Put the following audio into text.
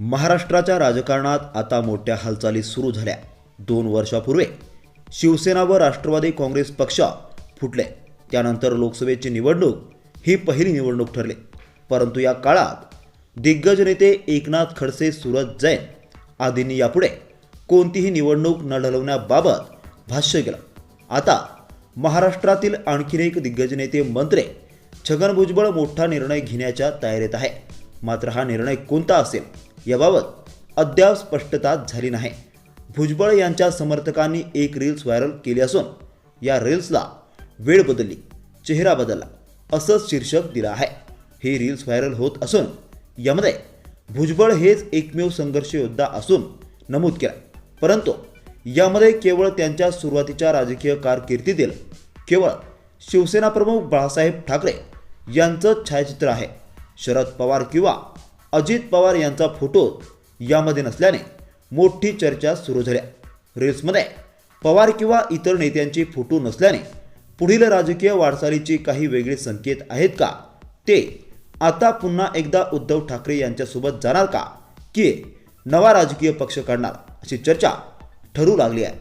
महाराष्ट्राच्या राजकारणात आता मोठ्या हालचाली सुरू झाल्या. दोन वर्षापूर्वी शिवसेना व राष्ट्रवादी काँग्रेस पक्ष फुटले. त्यानंतर लोकसभेची निवडणूक ही पहिली निवडणूक ठरली. परंतु या काळात दिग्गज नेते एकनाथ खडसे सुरज जैन आदींनी यापुढे कोणतीही निवडणूक न लढवण्याबाबत भाष्य केलं. आता महाराष्ट्रातील आणखीन एक दिग्गज नेते मंत्री छगन भुजबळ मोठा निर्णय घेण्याच्या तयारीत आहे. मात्र हा निर्णय कोणता असेल? याबाबत अद्याप स्पष्टता झाली नाही. भुजबळ यांच्या समर्थकांनी एक रील्स व्हायरल केली असून या रील्सला वेळ बदलली चेहरा बदलला असंच शीर्षक दिलं आहे. ही रील्स व्हायरल होत असून यामध्ये भुजबळ हेच एकमेव संघर्ष योद्धा असून नमूद केला. परंतु यामध्ये केवळ त्यांच्या सुरुवातीच्या राजकीय कारकिर्दीतील केवळ शिवसेना प्रमुख बाळासाहेब ठाकरे यांचं छायाचित्र आहे. शरद पवार किंवा अजित पवार यांचा फोटो यामध्ये नसल्याने मोठी चर्चा सुरू झाल्या. रील्समध्ये पवार किंवा इतर नेत्यांचे फोटो नसल्याने पुढील राजकीय वाटचालीचे काही वेगळे संकेत आहेत का? ते आता पुन्हा एकदा उद्धव ठाकरे यांच्यासोबत जाणार का? की नवा राजकीय पक्ष काढणार? अशी चर्चा ठरू लागली आहे.